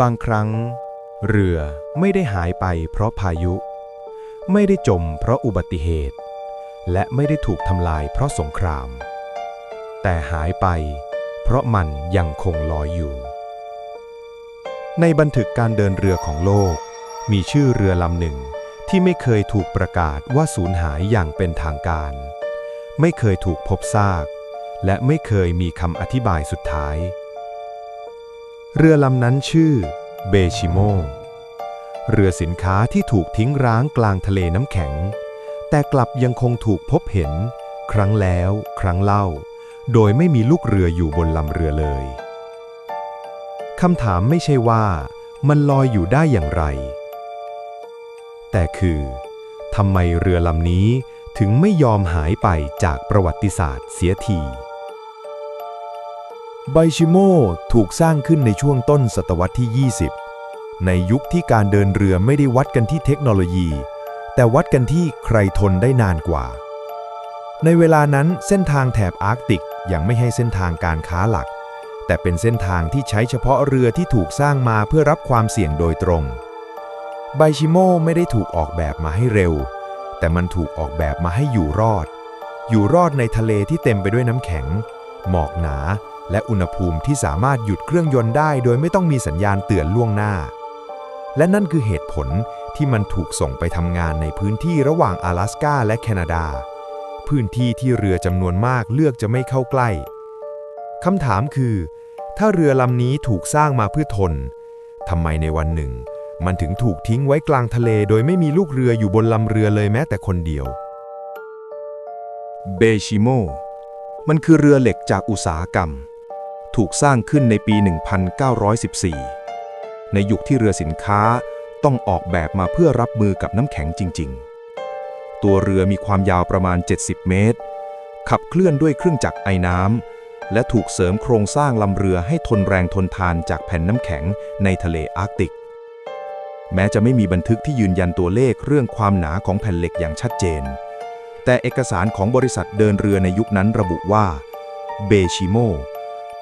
บางครั้ง เรือไม่ได้หายไปเพราะพายุ ไม่ได้จมเพราะอุบัติเหตุ และไม่ได้ถูกทำลายเพราะสงคราม แต่หายไปเพราะมันยังคงลอยอยู่ ในบันทึกการเดินเรือของโลก มีชื่อเรือลำหนึ่งที่ไม่เคยถูกประกาศว่าสูญหายอย่างเป็นทางการ ไม่เคยถูกพบซาก และไม่เคยมีคำอธิบายสุดท้าย เรือลำนั้นชื่อเบชิโม เรือสินค้าที่ถูกทิ้งร้างกลางทะเลน้ำแข็ง แต่กลับยังคงถูกพบเห็น ครั้งแล้วครั้งเล่า โดยไม่มีลูกเรืออยู่บนลำเรือเลย คำถามไม่ใช่ว่ามันลอยอยู่ได้อย่างไร แต่คือทำไมเรือลำนี้ถึงไม่ยอมหายไปจากประวัติศาสตร์เสียที ไบชิโมถูกสร้างขึ้นในช่วงต้นศตวรรษที่ 20 ในยุคที่การเดินเรือไม่ได้วัดกันที่เทคโนโลยี แต่วัดกันที่ใครทนได้นานกว่า ในเวลานั้นเส้นทางแถบอาร์กติกยังไม่ให้เส้นทางการค้าหลัก แต่เป็นเส้นทางที่ใช้เฉพาะเรือที่ถูกสร้างมาเพื่อรับความเสี่ยงโดยตรง ไบชิโมไม่ได้ถูกออกแบบมาให้เร็ว แต่มันถูกออกแบบมาให้อยู่รอด อยู่รอดในทะเลที่เต็มไปด้วยน้ำแข็ง หมอกหนา และอุณหภูมิที่สามารถหยุดเครื่องยนต์ได้โดยไม่ต้องมีสัญญาณเตือนล่วงหน้า และนั่นคือเหตุผลที่มันถูกส่งไปทำงานในพื้นที่ระหว่าง阿拉สกาและแคนาดา พื้นที่ที่เรือจำนวนมากเลือกจะไม่เข้าใกล้คำถามคือ ถ้าเรือลำนี้ถูกสร้างมาเพื่อทนทำไมในวันหนึ่ง มันถึงถูกทิ้งไว้กลางทะเลโดยไม่มีลูกเรืออยู่บนลำเรือเลยแม้แต่คนเดียวเบชิโมมันคือเรือเหล็กจากอุตสาหกรรม ถูกสร้างขึ้นในปี 1914 ในยุคที่เรือสินค้าต้องออกแบบมาเพื่อรับมือกับน้ำแข็งจริง ๆ ตัวเรือมีความยาวประมาณ 70 เมตร ขับเคลื่อนด้วยเครื่องจักรไอน้ำ และถูกเสริมโครงสร้างลำเรือให้ทนแรงทนทานจากแผ่นน้ำแข็งในทะเลอาร์กติก แม้จะไม่มีบันทึกที่ยืนยันตัวเลขเรื่องความหนาของแผ่นเหล็กอย่างชัดเจน แต่เอกสารของบริษัทเดินเรือในยุคนั้นระบุว่าเบชิโม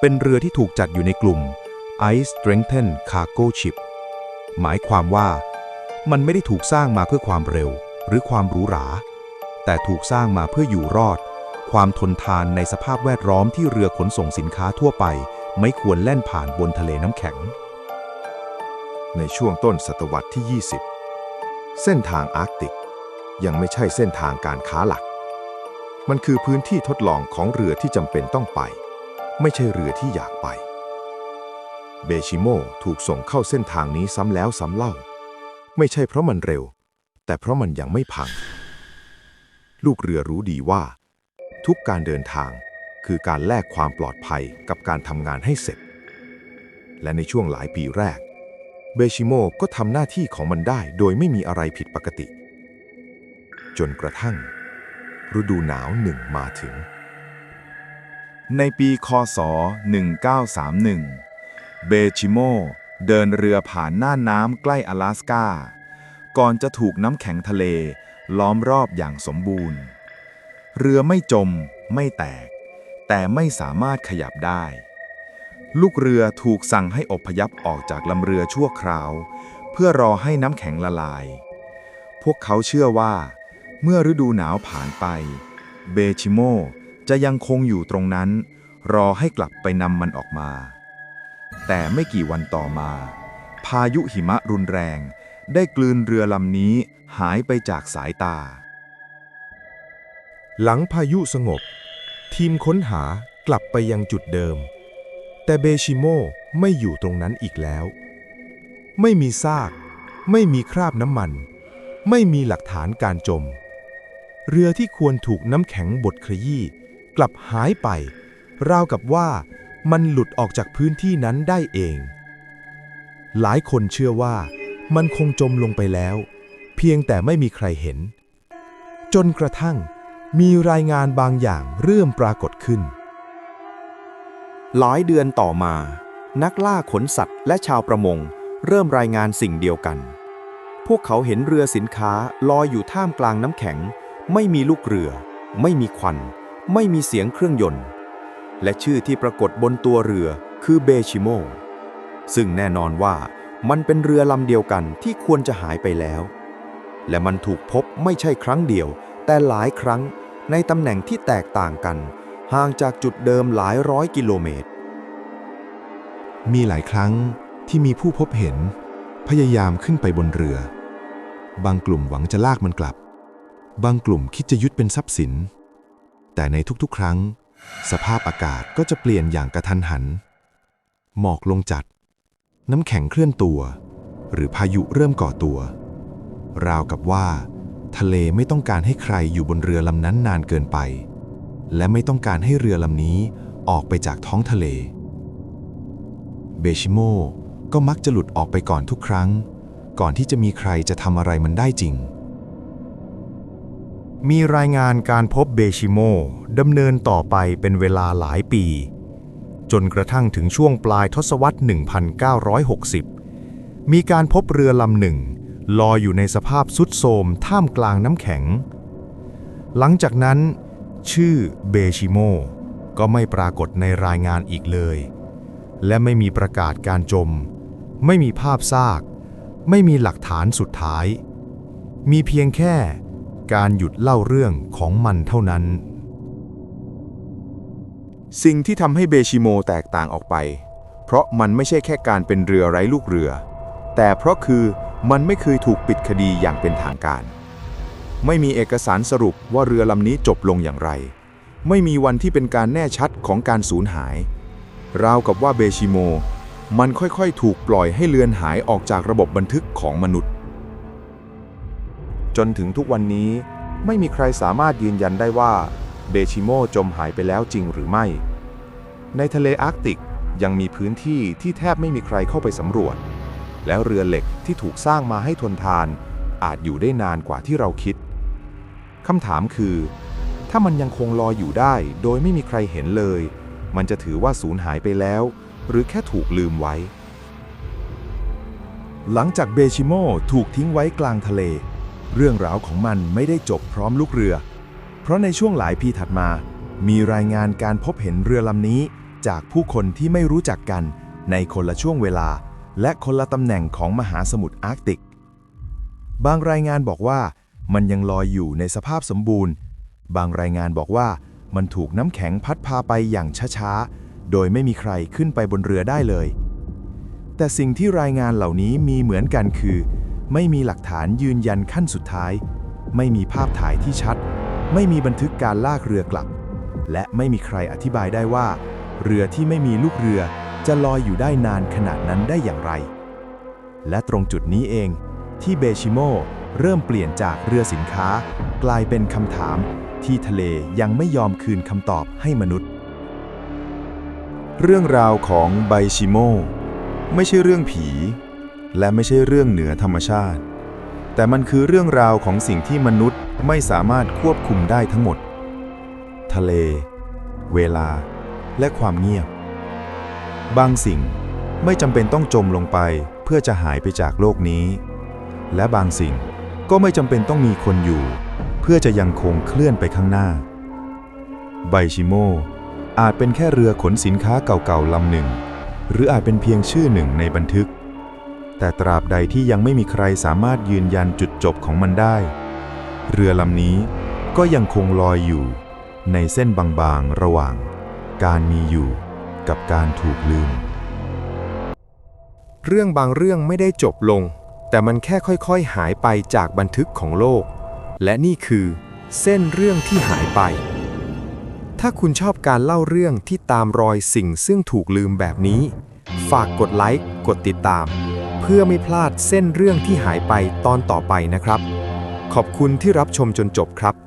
เป็นเรือที่ถูกจัดอยู่ในกลุ่ม Ice Strengthened Cargo Ship หมายความว่ามันไม่ได้ถูกสร้างมาเพื่อความเร็วหรือความหรูหรา แต่ถูกสร้างมาเพื่ออยู่รอด ความทนทานในสภาพแวดล้อมที่เรือขนส่งสินค้าทั่วไป ไม่ควรแล่นผ่านบนทะเลน้ำแข็ง ในช่วงต้นศตวรรษที่ 20 เส้นทางอาร์กติก ยังไม่ใช่เส้นทางการค้าหลัก มันคือพื้นที่ทดลองของเรือที่จำเป็นต้องไป ไม่ใช่เรือที่อยากไป เบชิโมถูกส่งเข้าเส้นทางนี้ซ้ำแล้วซ้ำเล่า ไม่ใช่เพราะมันเร็ว แต่เพราะมันยังไม่พัง ลูกเรือรู้ดีว่า ทุกการเดินทางคือการแลกความปลอดภัยกับการทำงานให้เสร็จ และในช่วงหลายปีแรก เบชิโมก็ทำหน้าที่ของมันได้โดยไม่มีอะไรผิดปกติ จนกระทั่ง ฤดูหนาวหนึ่งมาถึง ในปีคศ 1931 เบชิโม เดินเรือผ่านหน่าน้ำใกล้阿拉สกา ก่อนจะถูกน้ำแข็งทะเล ล้อมรอบอย่างสมบูรณ์ เรือไม่จมไม่แตก แต่ไม่สามารถขยับได้ ลูกเรือถูกสั่งให้อพยพออกจากลำเรือชั่วคราว เพื่อรอให้น้ำแข็งละลาย พวกเขาเชื่อว่า เมื่อฤดูหนาวผ่านไป เบชิโม จะยังคงอยู่ตรงนั้น รอให้กลับไปนำมันออกมา แต่ไม่กี่วันต่อมา พายุหิมะรุนแรง ได้กลืนเรือลำนี้หายไปจากสายตา หลังพายุสงบ ทีมค้นหากลับไปยังจุดเดิม แต่เบชิโมไม่อยู่ตรงนั้นอีกแล้ว ไม่มีซาก ไม่มีคราบน้ำมัน ไม่มีหลักฐานการจม เรือที่ควรถูกน้ำแข็งบดขยี้ กลับหายไป ราวกับว่ามันหลุดออกจากพื้นที่นั้นได้เอง หลายคนเชื่อว่ามันคงจมลงไปแล้ว เพียงแต่ไม่มีใครเห็น จนกระทั่งมีรายงานบางอย่างเริ่มปรากฏขึ้น หลายเดือนต่อมา นักล่าขนสัตว์และชาวประมง เริ่มรายงานสิ่งเดียวกัน พวกเขาเห็นเรือสินค้าลอยอยู่ท่ามกลางน้ำแข็ง ไม่มีลูกเรือ ไม่มีควัน ไม่มีเสียงเครื่องยนต์ และชื่อที่ปรากฏบนตัวเรือคือเบชิโม ซึ่งแน่นอนว่ามันเป็นเรือลำเดียวกันที่ควรจะหายไปแล้ว และมันถูกพบไม่ใช่ครั้งเดียว แต่หลายครั้งในตำแหน่งที่แตกต่างกัน ห่างจากจุดเดิมหลายร้อยกิโลเมตร มีหลายครั้งที่มีผู้พบเห็น พยายามขึ้นไปบนเรือ บางกลุ่มหวังจะลากมันกลับ บางกลุ่มคิดจะยึดเป็นทรัพย์สิน แต่ในทุกๆ ครั้ง สภาพอากาศก็จะเปลี่ยนอย่างกระทันหัน หมอกลงจัด น้ำแข็งเคลื่อนตัว หรือพายุเริ่มก่อตัว ราวกับว่า ทะเลไม่ต้องการให้ใครอยู่บนเรือลำนั้นนานเกินไป และไม่ต้องการให้เรือลำนี้ออกไปจากท้องทะเล เบชิโมก็มักจะหลุดออกไปก่อนทุกครั้ง ก่อนที่จะมีใครจะทำอะไรมันได้จริง มีรายงานการพบเบชิโมดำเนินต่อไปเป็นเวลาหลายปี จนกระทั่งถึงช่วงปลายทศวรรษ 1960 มีการพบเรือลำหนึ่ง ลอยอยู่ในสภาพสุดโทมท่ามกลางน้ำแข็ง หลังจากนั้น ชื่อเบชิโมก็ไม่ปรากฏในรายงานอีกเลย และไม่มีประกาศการจม ไม่มีภาพซาก ไม่มีหลักฐานสุดท้าย มีเพียงแค่ การหยุดเล่าเรื่องของมันเท่านั้น สิ่งที่ทำให้เบชิโมแตกต่างออกไป เพราะมันไม่ใช่แค่การเป็นเรือไร้ลูกเรือ แต่เพราะคือมันไม่เคยถูกปิดคดีอย่างเป็นทางการ ไม่มีเอกสารสรุปว่าเรือลำนี้จบลงอย่างไร ไม่มีวันที่เป็นการแน่ชัดของการสูญหาย ราวกับว่าเบชิโม มันค่อยๆ ถูกปล่อยให้เลือนหายออกจากระบบบันทึกของมนุษย์ จนถึงทุกวันนี้ไม่มีใครสามารถยืนยันได้ว่าเบชิโมจมหายไปแล้วจริงหรือไม่ ในทะเลอาร์กติกยังมีพื้นที่ที่แทบไม่มีใครเข้าไปสำรวจ แล้วเรือเหล็กที่ถูกสร้างมาให้ทนทาน อาจอยู่ได้นานกว่าที่เราคิดคำถามคือ ถ้ามันยังคงลอยอยู่ได้โดยไม่มีใครเห็นเลย มันจะถือว่าสูญหายไปแล้ว หรือแค่ถูกลืมไว้ หลังจากเบชิโมถูกทิ้งไว้กลางทะเล เรื่องราวของมันไม่ได้จบพร้อมลูกเรือ เพราะในช่วงหลายปีถัดมา มีรายงานการพบเห็นเรือลำนี้ จากผู้คนที่ไม่รู้จักกันในคนละช่วงเวลา และคนละตำแหน่งของมหาสมุทรอาร์กติก บางรายงานบอกว่ามันยังลอยอยู่ในสภาพสมบูรณ์ บางรายงานบอกว่ามันถูกน้ำแข็งพัดพาไปอย่างช้าๆ โดยไม่มีใครขึ้นไปบนเรือได้เลย แต่สิ่งที่รายงานเหล่านี้มีเหมือนกันคือ ไม่มีหลักฐานยืนยันขั้นสุดท้าย ไม่มีภาพถ่ายที่ชัด ไม่มีบันทึกการลากเรือกลับ และไม่มีใครอธิบายได้ว่า เรือที่ไม่มีลูกเรือจะลอยอยู่ได้นานขนาดนั้นได้อย่างไร และตรงจุดนี้เองที่เบชิโมเริ่มเปลี่ยนจากเรือสินค้า กลายเป็นคำถามที่ทะเลยังไม่ยอมคืนคำตอบให้มนุษย์ เรื่องราวของไบชิโม ไม่ใช่เรื่องผี และไม่ใช่เรื่องเหนือธรรมชาติ แต่มันคือเรื่องราวของสิ่งที่มนุษย์ไม่สามารถควบคุมได้ทั้งหมด ทะเล เวลา และความเงียบ บางสิ่งไม่จำเป็นต้องจมลงไปเพื่อจะหายไปจากโลกนี้ และบางสิ่งก็ไม่จำเป็นต้องมีคนอยู่ เพื่อจะยังคงเคลื่อนไปข้างหน้า ไบชิโมอาจเป็นแค่เรือขนสินค้าเก่าๆลำหนึ่ง หรืออาจเป็นเพียงชื่อหนึ่งในบันทึก แต่ตราบใดที่ยังไม่มีใครสามารถยืนยันจุดจบของมันได้ เรือลำนี้ก็ยังคงลอยอยู่ ในเส้นบางๆระหว่าง การมีอยู่กับการถูกลืม เรื่องบางเรื่องไม่ได้จบลง แต่มันแค่ค่อยๆหายไปจากบันทึกของโลก และนี่คือ เส้นเรื่องที่หายไป ถ้าคุณชอบการเล่าเรื่องที่ตามรอยสิ่งซึ่งถูกลืมแบบนี้ ฝากกดไลค์ กดติดตาม พื่อไม่พลาดเส้นเรื่องที่หายไปตอนต่อไปนะครับ ขอบคุณที่รับชมจนจบครับ